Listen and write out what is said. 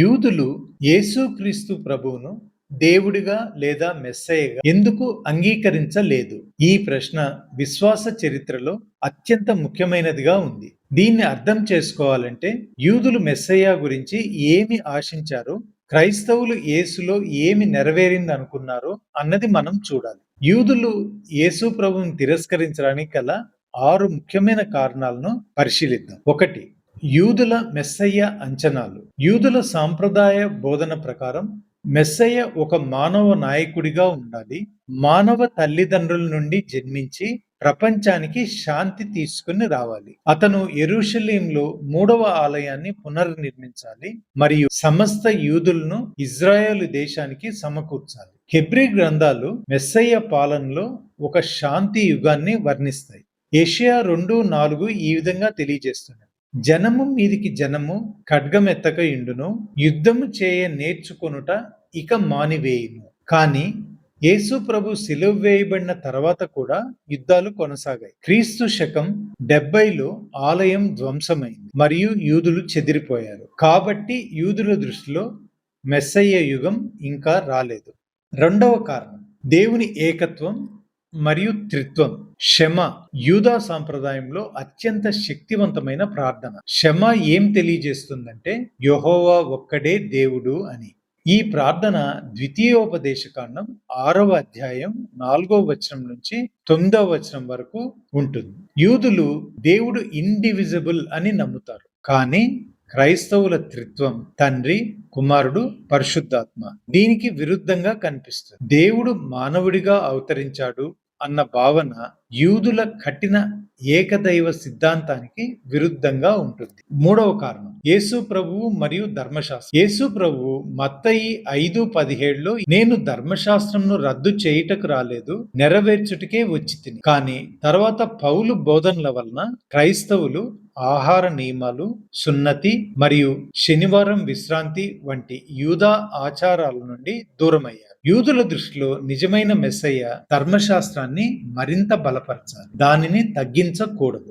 యూదులు యేసుక్రీస్తు ప్రభువును దేవుడిగా లేదా మెస్సయ్యగా ఎందుకు అంగీకరించలేదు? ఈ ప్రశ్న విశ్వాస చరిత్రలో అత్యంత ముఖ్యమైనదిగా ఉంది. దీన్ని అర్థం చేసుకోవాలంటే యూదులు మెస్సయ్య గురించి ఏమి ఆశించారో? క్రైస్తవులు యేసులో ఏమి నెరవేరింది అనుకున్నారో అన్నది మనం చూడాలి. యూదులు యేసు ప్రభువుని తిరస్కరించడానికి గల ఆరు ముఖ్యమైన కారణాలను పరిశీలిద్దాం. ఒకటి యూదుల మెస్సయ్య అంచనాలు. యూదుల సాంప్రదాయ బోధన ప్రకారం మెస్సయ్య ఒక మానవ నాయకుడిగా ఉండాలి. మానవ తల్లిదండ్రుల నుండి జన్మించి ప్రపంచానికి శాంతి తీసుకుని రావాలి. అతను ఎరుషలేంలో మూడవ ఆలయాన్ని పునర్నిర్మించాలి మరియు సమస్త యూదులను ఇజ్రాయెల్ దేశానికి సమకూర్చాలి. హెబ్రి గ్రంథాలు మెస్సయ్య పాలనలో ఒక శాంతి యుగాన్ని వర్ణిస్తాయి. ఏషియా రెండు నాలుగు ఈ విధంగా తెలియజేస్తున్నాయి. జనము మీదికి జనము ఖడ్గమెత్తక ఇండును యుద్ధము చేయ నేర్చుకొనుట ఇక మానివేయును కానీ యేసు ప్రభు సిలువ వేయబడిన తర్వాత కూడా యుద్ధాలు కొనసాగాయి. క్రీస్తు శకం డెబ్బైలో ఆలయం ధ్వంసమైంది మరియు యూదులు చెదిరిపోయారు. కాబట్టి యూదుల దృష్టిలో మెస్సయ్య యుగం ఇంకా రాలేదు. రెండవ కారణం దేవుని ఏకత్వం మరియు త్రిత్వం. క్షమ యూదా సాంప్రదాయంలో అత్యంత శక్తివంతమైన ప్రార్థన. శమ ఏం తెలియజేస్తుందంటే యహోవా ఒక్కడే దేవుడు అని. ఈ ప్రార్థన ద్వితీయోపదేశ కాండం ఆరవ అధ్యాయం నాలుగో వచనం నుంచి తొమ్మిదవ వచనం వరకు ఉంటుంది. యూదులు దేవుడు ఇండివిజిబుల్ అని నమ్ముతారు. కానీ క్రైస్తవుల త్రిత్వం తండ్రి కుమారుడు పరిశుద్ధాత్మ. దీనికి విరుద్ధంగా కనిపిస్తుంది. దేవుడు మానవుడిగా అవతరించాడు అన్న భావన యూదుల కఠిన ఏకదైవ సిద్ధాంతానికి విరుద్ధంగా ఉంటుంది. మూడవ కారణం. యేసు ప్రభువు మరియు ధర్మశాస్త్రం. యేసు ప్రభువు మత్తయి ఐదు పదిహేడులో నేను ధర్మశాస్త్రంను రద్దు చేయుటకు రాలేదు నెరవేర్చుటకే వచ్చి తిని. కానీ తర్వాత పౌలు బోధనల వలన క్రైస్తవులు ఆహార నియమాలు సున్నతి మరియు శనివారం విశ్రాంతి వంటి యూదా ఆచారాల నుండి దూరమయ్యారు. యూదుల దృష్టిలో నిజమైన మెస్సయ్య ధర్మశాస్త్రాన్ని మరింత బలపరచాలి. దానిని తగ్గించకూడదు.